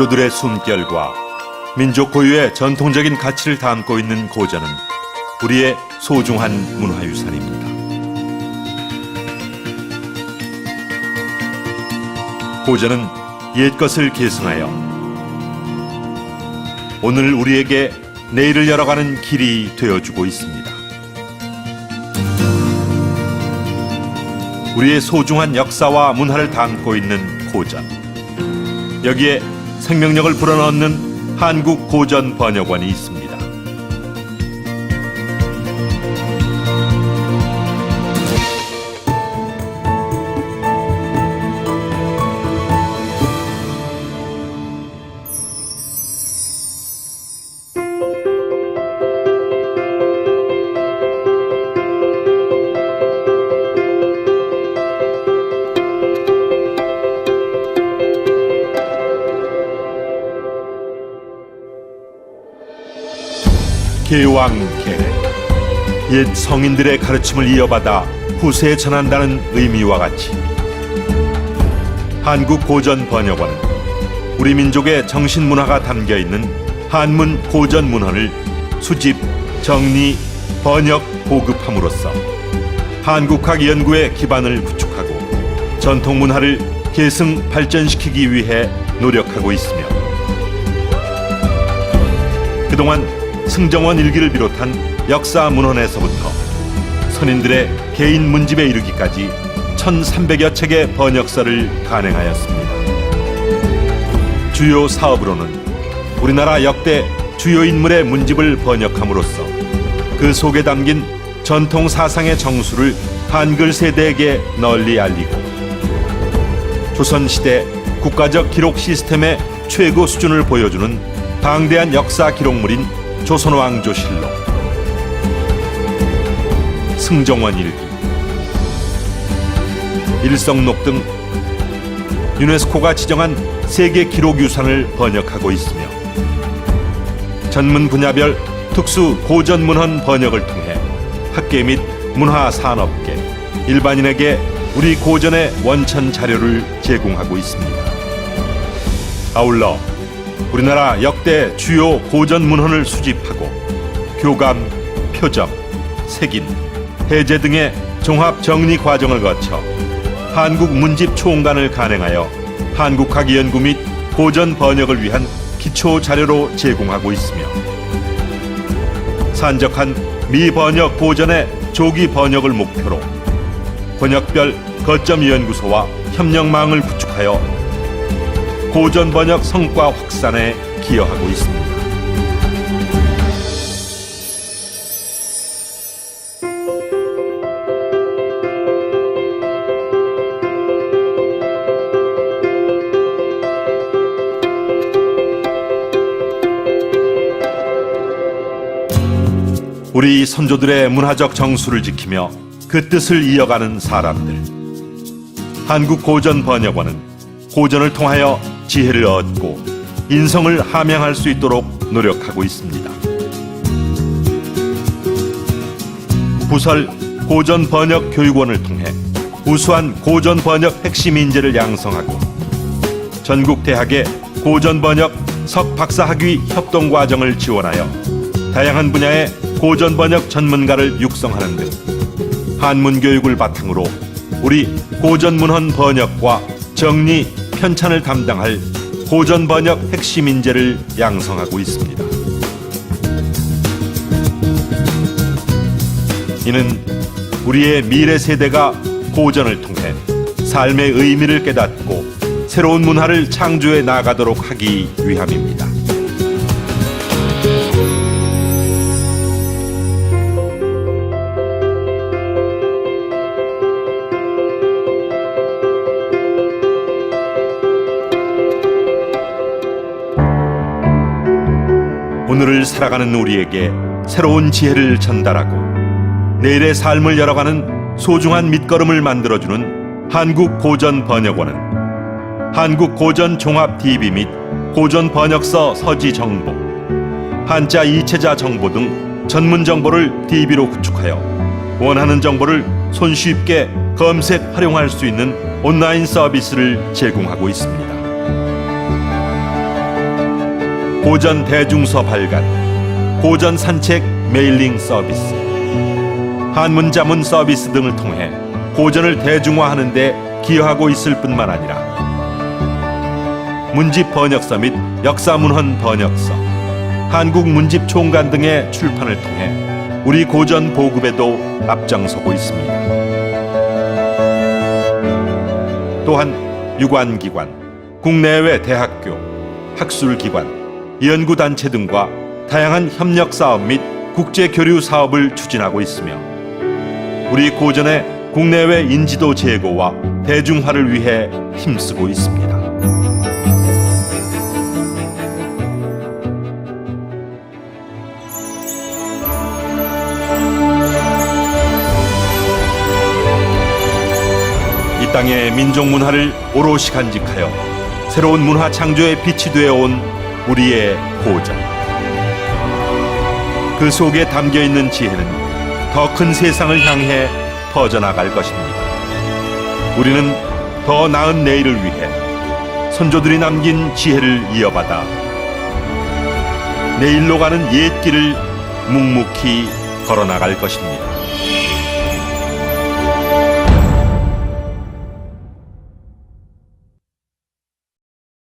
선조들의 숨결과 민족 고유의 전통적인 가치를 담고 있는 고전은 우리의 소중한 문화유산입니다. 고전은 옛 것을 계승하여 오늘 우리에게 내일을 열어가는 길이 되어주고 있습니다. 우리의 소중한 역사와 문화를 담고 있는 고전. 여기에 생명력을 불어넣는 한국 고전 번역원이 있습니다. 개왕계례 옛 성인들의 가르침을 이어받아 후세에 전한다는 의미와 같이 한국 고전 번역원은 우리 민족의 정신 문화가 담겨 있는 한문 고전 문헌을 수집, 정리, 번역, 보급함으로써 한국학 연구의 기반을 구축하고 전통 문화를 계승 발전시키기 위해 노력하고 있으며 그동안 승정원 일기를 비롯한 역사 문헌에서부터 선인들의 개인 문집에 이르기까지 1300여 책의 번역서를 간행하였습니다. 주요 사업으로는 우리나라 역대 주요 인물의 문집을 번역함으로써 그 속에 담긴 전통 사상의 정수를 한글 세대에게 널리 알리고 조선시대 국가적 기록 시스템의 최고 수준을 보여주는 방대한 역사 기록물인 조선왕조실록 승정원 일기 일성록 등 유네스코가 지정한 세계 기록 유산을 번역하고 있으며 전문 분야별 특수 고전 문헌 번역을 통해 학계 및 문화 산업계 일반인에게 우리 고전의 원천 자료를 제공하고 있습니다. 아울러 우리나라 역대 주요 고전 문헌을 수집하고 교감, 표점, 색인, 해제 등의 종합 정리 과정을 거쳐 한국 문집 총관을 간행하여 한국학 연구 및 고전 번역을 위한 기초 자료로 제공하고 있으며 산적한 미번역 고전의 조기 번역을 목표로 번역별 거점 연구소와 협력망을 구축하여 고전 번역 성과 확산에 기여하고 있습니다. 우리 선조들의 문화적 정수를 지키며 그 뜻을 이어가는 사람들. 한국 고전 번역원은 고전을 통하여 지혜를 얻고 인성을 함양할 수 있도록 노력하고 있습니다. 부설 고전 번역 교육원을 통해 우수한 고전 번역 핵심 인재를 양성하고 전국 대학의 고전 번역 석 박사 학위 협동 과정을 지원하여 다양한 분야의 고전 번역 전문가를 육성하는 등 한문 교육을 바탕으로 우리 고전 문헌 번역과 정리 편찬을 담당할 고전 번역 핵심 인재를 양성하고 있습니다. 이는 우리의 미래 세대가 고전을 통해 삶의 의미를 깨닫고 새로운 문화를 창조해 나가도록 하기 위함입니다. 오늘을 살아가는 우리에게 새로운 지혜를 전달하고 내일의 삶을 열어가는 소중한 밑거름을 만들어주는 한국 고전 번역원은 한국 고전 종합 DB 및 고전 번역서 서지 정보, 한자 이체자 정보 등 전문 정보를 DB로 구축하여 원하는 정보를 손쉽게 검색 활용할 수 있는 온라인 서비스를 제공하고 있습니다. 고전 대중서 발간, 고전 산책 메일링 서비스, 한문 자문 서비스 등을 통해 고전을 대중화하는 데 기여하고 있을 뿐만 아니라 문집 번역서 및 역사문헌 번역서, 한국 문집 총관 등의 출판을 통해 우리 고전 보급에도 앞장서고 있습니다. 또한 유관기관, 국내외 대학교, 학술기관, 연구단체 등과 다양한 협력 사업 및 국제 교류 사업을 추진하고 있으며 우리 고전의 국내외 인지도 제고와 대중화를 위해 힘쓰고 있습니다. 이 땅의 민족 문화를 오롯이 간직하여 새로운 문화 창조의 빛이 되어 온 우리의 고전. 그 속에 담겨 있는 지혜는 더 큰 세상을 향해 퍼져나갈 것입니다. 우리는 더 나은 내일을 위해 선조들이 남긴 지혜를 이어받아 내일로 가는 옛 길을 묵묵히 걸어나갈 것입니다.